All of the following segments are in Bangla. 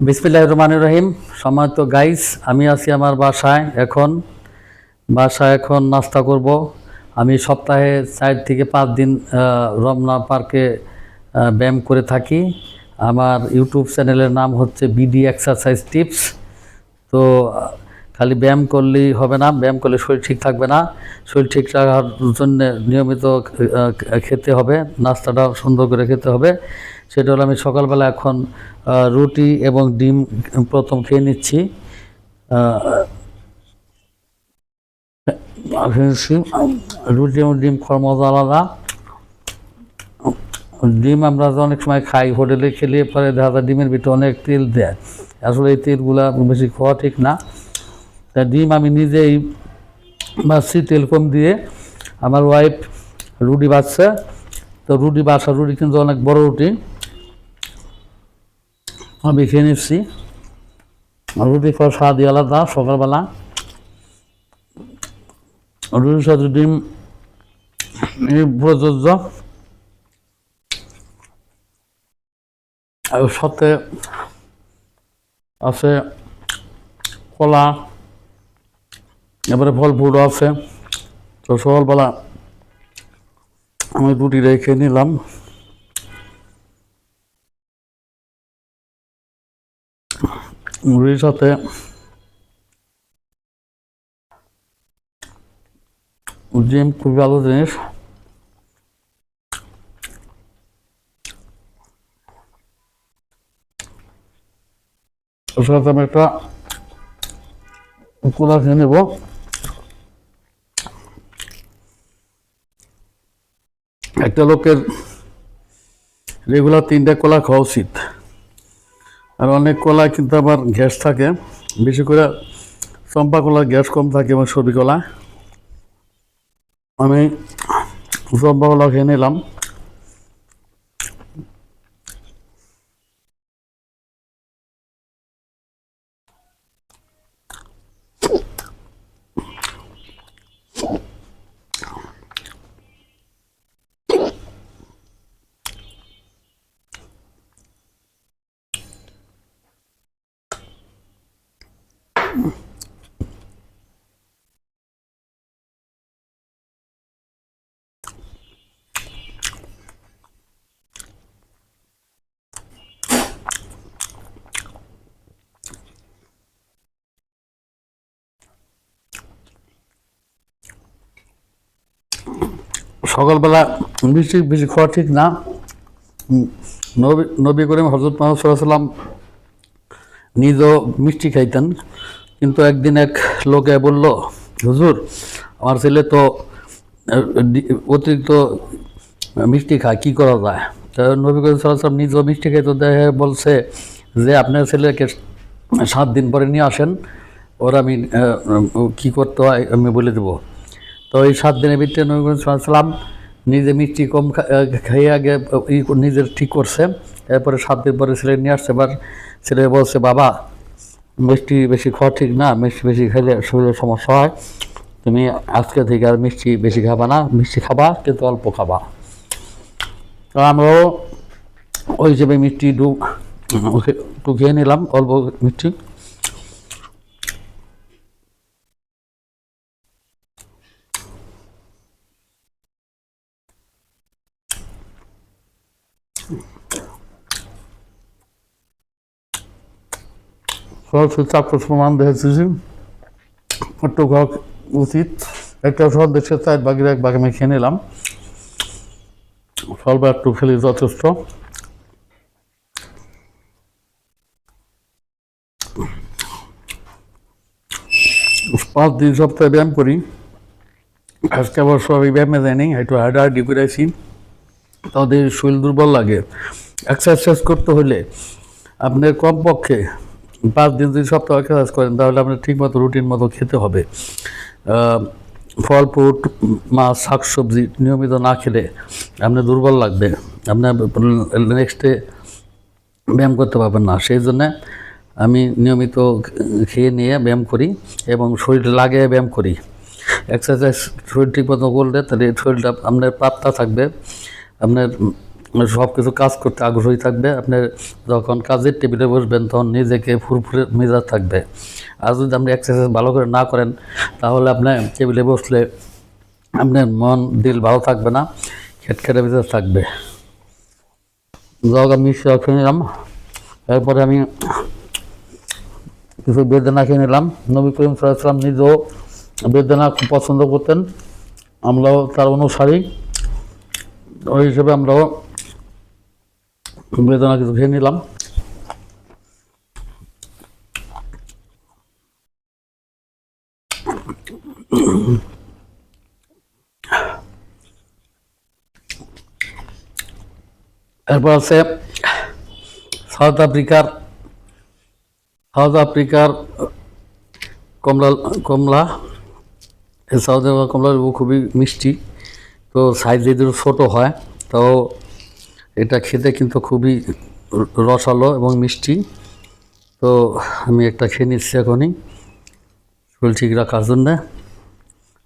বিসমিল্লাহ রহমান রহিম। সম্মানিত গাইস আমি আছি আমার বাসায় এখন। বাসায় এখন নাস্তা করব। আমি সপ্তাহে চার থেকে পাঁচ দিন রমনা পার্কে ব্যায়াম করে থাকি। আমার ইউটিউব চ্যানেলের নাম হচ্ছে বিডি এক্সারসাইজ টিপস তো খালি ব্যায়াম করলেই হবে না, ব্যায়াম করলে শরীর ঠিক থাকবে না। শরীর ঠিক রাখার জন্য নিয়মিত খেতে হবে, নাস্তাটা সুন্দর করে খেতে হবে। সেটা হলো আমি সকালবেলা এখন রুটি এবং ডিম প্রথম খেয়ে নিচ্ছি। রুটি এবং ডিম খাওয়ার মজা আলাদা। ডিম আমরা তো অনেক সময় খাই, হোটেলে খেলে পরে দেখা যায় ডিমের ভিতরে অনেক তেল দেয়। আসলে এই তেলগুলা বেশি খাওয়া ঠিক না। তা ডিম আমি নিজেই বাছছি তেল কম দিয়ে। আমার ওয়াইফ রুটি বাছছে তো রুটি বাছা রুটি কিন্তু অনেক বড় রুটি। আমি খেয়ে নিচ্ছি। রুটি খাওয়ার স্বাদই আলাদা সকালবেলা। রুটির সাথে ডিম প্রযোজ্য। সাথে আছে কলা। এবারে ফল ফুলও আছে। তো সকালবেলা আমি রুটি রেখে নিলাম। রুটির সাথে ডিম খুব ভালো জিনিস। ওর সাথে আমি একটা কোলা খেয়ে নেব। একটা লোকের রেগুলার তিনটে কলা খাওয়া উচিত। আর অনেক কলা কিন্তু আবার গ্যাস থাকে। বেশি করে চম্পা কলার গ্যাস কম থাকে এবং সবজি কলা। আমি চম্পা কলা খেয়ে নিলাম। সকালবেলা মিষ্টি বেশি খাওয়া ঠিক না। নবী নবী করিম হজরত মোহাম্মদ সাল্লাম নিজেও মিষ্টি খাইতেন। কিন্তু একদিন এক লোকে বলল, হুজুর, আমার ছেলে তো অতিরিক্ত মিষ্টি খায়, কী করা যায়? তা নবী করিম সাল্লাম নিজেও মিষ্টি খাইতো দেখে বলছে যে, আপনার ছেলেকে সাত দিন পরে নিয়ে আসেন। ওর আমি কী করতে হয় আমি বলে দেবো। তো এই সাত দিনের ভিতরে নবী করিম সাল্লাম নিজে মিষ্টি কম খেয়ে আগে ই নিজের ঠিক করছে। এরপরে সাত দিন পরে ছেলে নিয়ে আসছে। এবার ছেলে বলছে, বাবা, মিষ্টি বেশি খাওয়া ঠিক না, মিষ্টি বেশি খেলে শরীরের সমস্যা হয়। তুমি আজকে থেকে আর মিষ্টি বেশি খাবা না, মিষ্টি খাবা, কিন্তু অল্প খাবা। তো আমরাও ওই হিসেবে মিষ্টি ডু একটু খেয়ে নিলাম, অল্প মিষ্টি। সরাসরি খাওয়া উচিত। একটা সব দেশের চার বাগের এক বাগে আমি খেয়ে নিলাম। একটু খেলে যথেষ্ট। পাঁচ দিন সপ্তাহে ব্যায়াম করি। আজকে আবার সবাই ব্যায়ামে যায়নি একটু হাঁটাহাঁটি করে আসি তাদের শরীর দুর্বল লাগে। এক্সারসাইজ করতে হলে আপনার কমপক্ষে পাঁচ দিন যদি সপ্তাহ এক্সারসাইজ করেন, তাহলে আপনার ঠিকমতো রুটিন মতো খেতে হবে। ফল ফ্রুট মাছ শাক সবজি নিয়মিত না খেলে আপনার দুর্বল লাগবে। আপনার নেক্সটে ব্যায়াম করতে পারবেন না। সেই জন্যে আমি নিয়মিত খেয়ে নিয়ে ব্যায়াম করি এবং শরীর লাগে ব্যায়াম করি। এক্সারসাইজ শরীর ঠিক মতো করলে তাহলে শরীরটা আপনার পাত্তা থাকবে। আপনার সব কিছু কাজ করতে আগ্রহী থাকবে। আপনি যখন কাজের টেবিলে বসবেন, তখন নিজেকে ফুরফুরে মেজাজ থাকবে। আর যদি আপনি এক্সারসাইজ ভালো করে না করেন, তাহলে আপনার টেবিলে বসলে আপনার মন, দিল ভালো থাকবে না, খেটখেটে মেজাজ থাকবে। যাক, আমি খেয়ে নিলাম। এরপরে আমি কিছু বেদনা খেয়ে নিলাম। নবী করিম সাল্লাম নিজেও বেদনা খুব পছন্দ করতেন। আমরাও তার অনুসারী। ওই হিসেবে আমরাও বেদনা কিছু খেয়ে নিলাম। এরপর আছে সাউথ আফ্রিকার সাউথ আফ্রিকার কমলা কমলা। সাউথ আফ্রিকার কমলা খুবই মিষ্টি। তো সাইজ যদি ছোটো হয় তো এটা খেতে কিন্তু খুবই রসালো এবং মিষ্টি। তো আমি একটা খেয়ে নিচ্ছি এখনই। শরীর ঠিক রাখার জন্যে।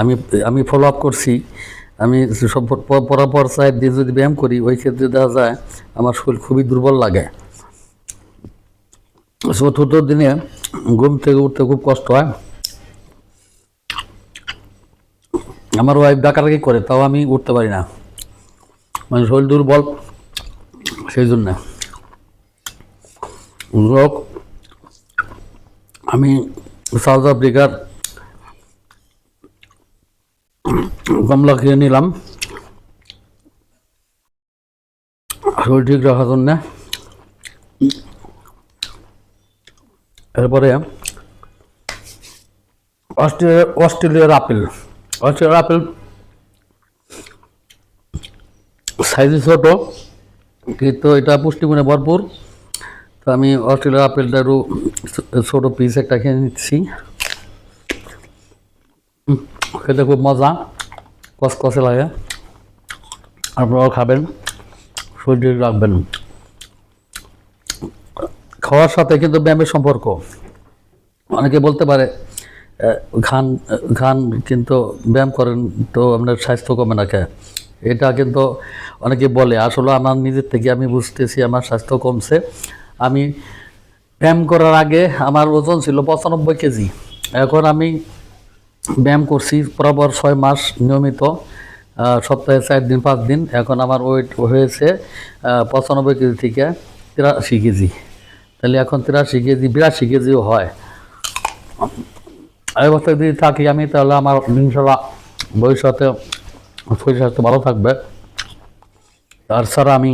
আমি আমি ফলো আপ করছি। আমি সব পরাপর সাহেব দিয়ে যদি ব্যায়াম করি, ওই ক্ষেত্রে দেখা যায় আমার শরীর খুবই দুর্বল লাগে। চতুর্থ দিনে ঘুম থেকে উঠতে খুব কষ্ট হয়। আমার ওয়াইফ ডাকাডাকি করে, তাও আমি উঠতে পারি না। মানে শরীর দুর্বল। সেই জন্য। লোক আমি সাউথ আফ্রিকার কমলা খেয়ে নিলাম। শরীর ঠিক রাখার জন্য। এরপরে অস্ট্রেলিয়া, অস্ট্রেলিয়ার আপেল। অস্ট্রেলিয়ার আপেল সাইজে ছোট। কিন্তু এটা পুষ্টিগুণে ভরপুর। তো আমি অস্ট্রেলিয়ার আপেলটা ছোটো পিস একটা খেয়ে নিচ্ছি। খেতে খুব মজা কসকসে লাগে। আপনারাও খাবেন, শরীর রাখবেন। খাওয়ার সাথে কিন্তু ব্যায়ামের সম্পর্ক। অনেকে বলতে পারে ঘান খান কিন্তু ব্যায়াম করেন তো আপনার স্বাস্থ্য কমে না খেয়ে। এটা কিন্তু অনেকে বলে, আসলে আমার নিজের থেকে আমি বুঝতেছি আমার স্বাস্থ্য কমছে। আমি ব্যায়াম করার আগে আমার ওজন ছিল পঁচানব্বই কেজি। এখন আমি ব্যায়াম করছি বরাবর ছয় মাস নিয়মিত সপ্তাহে চার দিন, পাঁচ দিন। এখন আমার ওয়েট হয়েছে পঁচানব্বই কেজি থেকে তিরাশি কেজি। তাহলে এখন তিরাশি কেজি, বিরাশি কেজিও হয়। এই অবস্থায় যদি থাকি আমি, তাহলে আমার ইনশাল্লাহ ভবিষ্যতে শরীর স্বাস্থ্য ভালো থাকবে। তাছাড়া আমি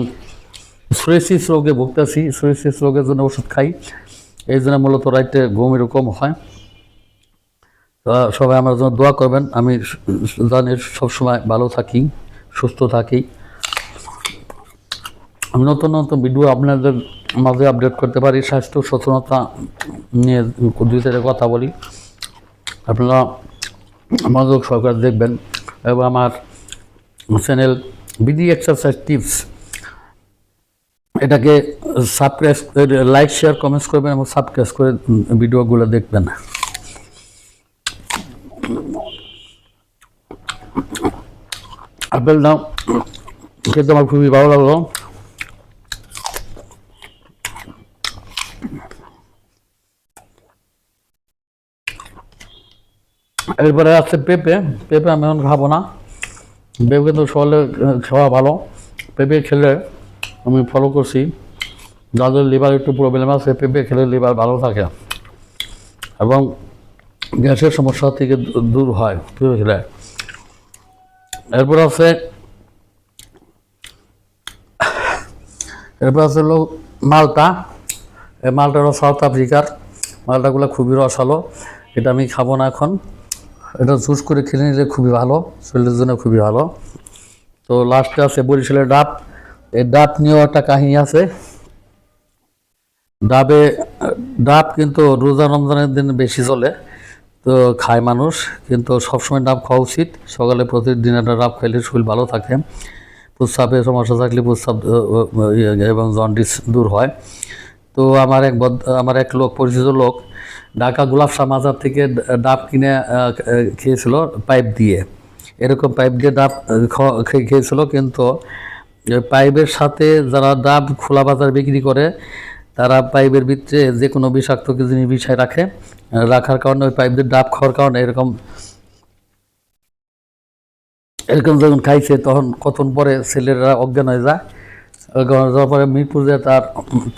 সোয়েসিস রোগে ভুগতেছি। সোয়েসিস রোগের জন্য ওষুধ খাই। এই জন্য মূলত রাইতে ঘুম এরকম হয়। সবাই আমার জন্য দোয়া করবেন। আমি জানি সবসময় ভালো থাকি, সুস্থ থাকি। আমি নতুন নতুন ভিডিও আপনাদের মাঝে আপডেট করতে পারি। স্বাস্থ্য সচেতনতা নিয়ে দুই চারটে কথা বলি। আপনারা মনোযোগ সরকার দেখবেন। এবং আমার চ্যানেল বিডি এক্সারসাইজ টিপস এটাকে সাবস্ক্রাইব লাইক শেয়ার কমেন্টস করবেন এবং সাবস্ক্রাইব করে ভিডিওগুলো দেখবেন। আপেল দাম খেতে আমার খুবই ভালো লাগল। এরপরে আছে পেঁপে। পেঁপে আমি এখন খাব না। পেঁপে কিন্তু সকালে খাওয়া ভালো। পেঁপে খেলে আমি ফলো করছি। যাদের লিভার একটু প্রবলেম আছে, পেঁপে খেলে লিভার ভালো থাকে। এবং গ্যাসের সমস্যা থেকে দূর হয় পেঁপে খেলে। এরপর আছে এরপর আছে হলো মালটা। এই মালটা হলো সাউথ আফ্রিকার মালটাগুলো খুবই রসালো। এটা আমি খাব না এখন। এটা জুস করে খেলে নিলে খুবই ভালো শরীরের জন্য খুবই ভালো। তো লাস্টে আছে বরিশালের ডাব। এই ডাব নিয়েও একটা কাহিনী আছে। ডাবে ডাব কিন্তু রোজা রমজানের দিন বেশি চলে তো খায় মানুষ। কিন্তু সবসময় ডাব খাওয়া উচিত। সকালে প্রতিদিন একটা ডাব খাইলে শরীর ভালো থাকে। প্রস্রাবের সমস্যা থাকলে প্রস্রাব ইয়ে, এবং জন্ডিস দূর হয়। তো আমার এক আমার এক লোক, পরিচিত লোক ঢাকা গোলাপশাহ মাজার থেকে ডাব কিনে খেয়েছিল পাইপ দিয়ে। এরকম পাইপ দিয়ে ডাব খেয়ে- খেয়েছিল কিন্তু পাইপের সাথে যারা ডাব খোলা বাজার বিক্রি করে, তারা পাইপের ভিতরে যে কোনো বিষাক্ত জিনিস বিষয় রাখে। রাখার কারণে ওই পাইপ দিয়ে ডাব খাওয়ার কারণে এরকম এরকম যখন খাইছে তখন কতক্ষণ পরে ছেলেরা অজ্ঞান হয়ে যায়। পরে মিরপুর যে তার,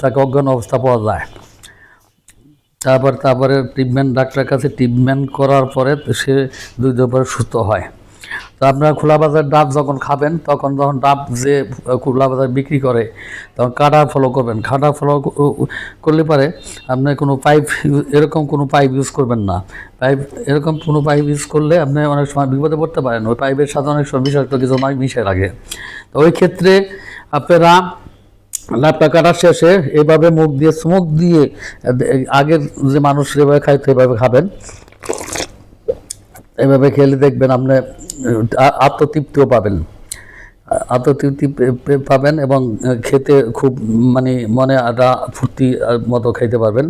তাকে অজ্ঞান অবস্থা পাওয়া যায়। তারপর, তারপরে ট্রিটমেন্ট ডাক্তারের কাছে ট্রিটমেন্ট করার পরে সে দুই দিন পরে সুস্থ হয়। তো আপনারা খোলা বাজার ডাব যখন খাবেন, তখন যখন ডাব যে খোলা বাজার বিক্রি করে, তখন কাটা ফলো করবেন। কাটা ফলো করলে পারে আপনি কোনো পাইপ এরকম কোনো পাইপ ইউজ করবেন না। পাইপ এরকম কোনো পাইপ ইউজ করলে আপনি অনেক সময় বিপদে পড়তে পারেন। ওই পাইপের সাথে অনেক সময় বিষাক্ত কিছু নয় মিশে লাগে। তো ওই ক্ষেত্রে আপনারা লাভটা কাটার শেষে এভাবে মুখ দিয়ে স্মোক দিয়ে আগের যে মানুষ যেভাবে খাইতো এভাবে খাবেন। এভাবে খেলে দেখবেন আপনি আত্মতৃপ্তিও পাবেন। আত্মতৃপ্তি পাবেন এবং খেতে খুব মানে মনে একটা ফুর্তি মতো খাইতে পারবেন।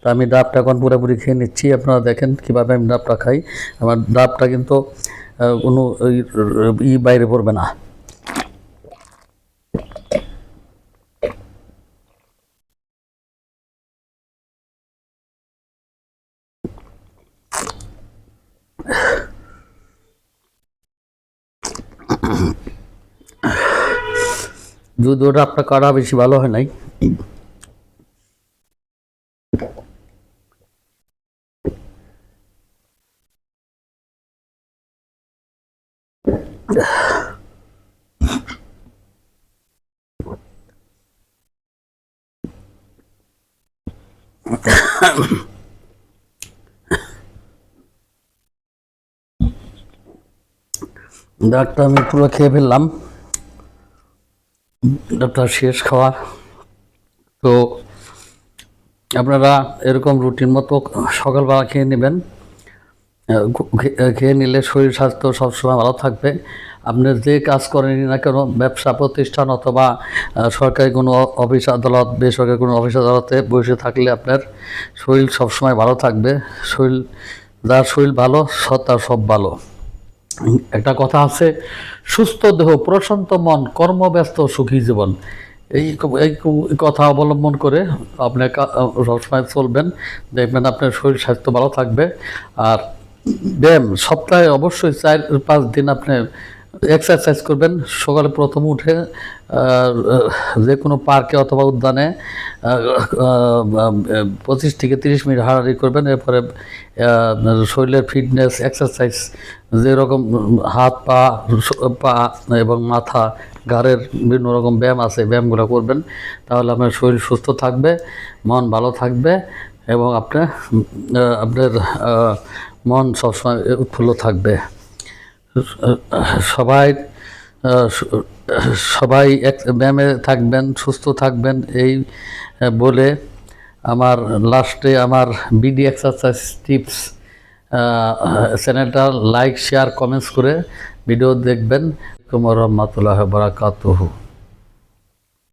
তো আমি ডাবটা এখন পুরোপুরি খেয়ে নিচ্ছি, আপনারা দেখেন কীভাবে আমি ডাবটা খাই। আমার ডাবটা কিন্তু কোনো ই বাইরে পড়বে না। যদি ওটা আপনার কাটা বেশি ভালো হয় নাই। ডাকটা আমি পুরো খেয়ে ফেললাম। ডাবটা শেষ খাওয়া। তো আপনারা এরকম রুটিন মতো সকালবেলা খেয়ে নেবেন। খেয়ে নিলে শরীর, স্বাস্থ্য সবসময় ভালো থাকবে। আপনি যে কাজ করেনি না কেন, ব্যবসা, প্রতিষ্ঠান অথবা সরকারি কোনো অফিস, আদালত, বেসরকারি কোনো অফিস, আদালতে বসে থাকলে আপনার শরীর সবসময় ভালো থাকবে। শরীর, যার শরীর ভালো তার সব ভালো। একটা কথা আছে, সুস্থ দেহ, প্রশান্ত মন, কর্মব্যস্ত, সুখী জীবন। এই এই কথা অবলম্বন করে আপনি সবসময় চলবেন। দেখবেন আপনার শরীর স্বাস্থ্য ভালো থাকবে। আর ব্যায়াম, সপ্তাহে অবশ্যই চার, পাঁচ দিন আপনি এক্সারসাইজ করবেন। সকালে প্রথম উঠে যে কোনো পার্কে অথবা উদ্যানে পঁচিশ থেকে তিরিশ মিনিট হাঁটাহাঁটি করবেন। এরপরে শরীরের ফিটনেস এক্সারসাইজ যেরকম হাত, পা পা এবং মাথা, ঘাড়ের বিভিন্ন রকম ব্যায়াম আছে, ব্যায়ামগুলো করবেন। তাহলে আপনার শরীর সুস্থ থাকবে, মন ভালো থাকবে এবং আপনার আপনার মন সবসময় উৎফুল্ল থাকবে। সবাই সবাই এক ব্যায়ামে থাকবেন, সুস্থ থাকবেন, এই বলে আমার লাস্টে আমার বিডি এক্সারসাইজ টিপস চ্যানেলটা লাইক, শেয়ার, কমেন্টস করে ভিডিও দেখবেন। কুমার রহমতুল্লাহ বারাকাতুহু।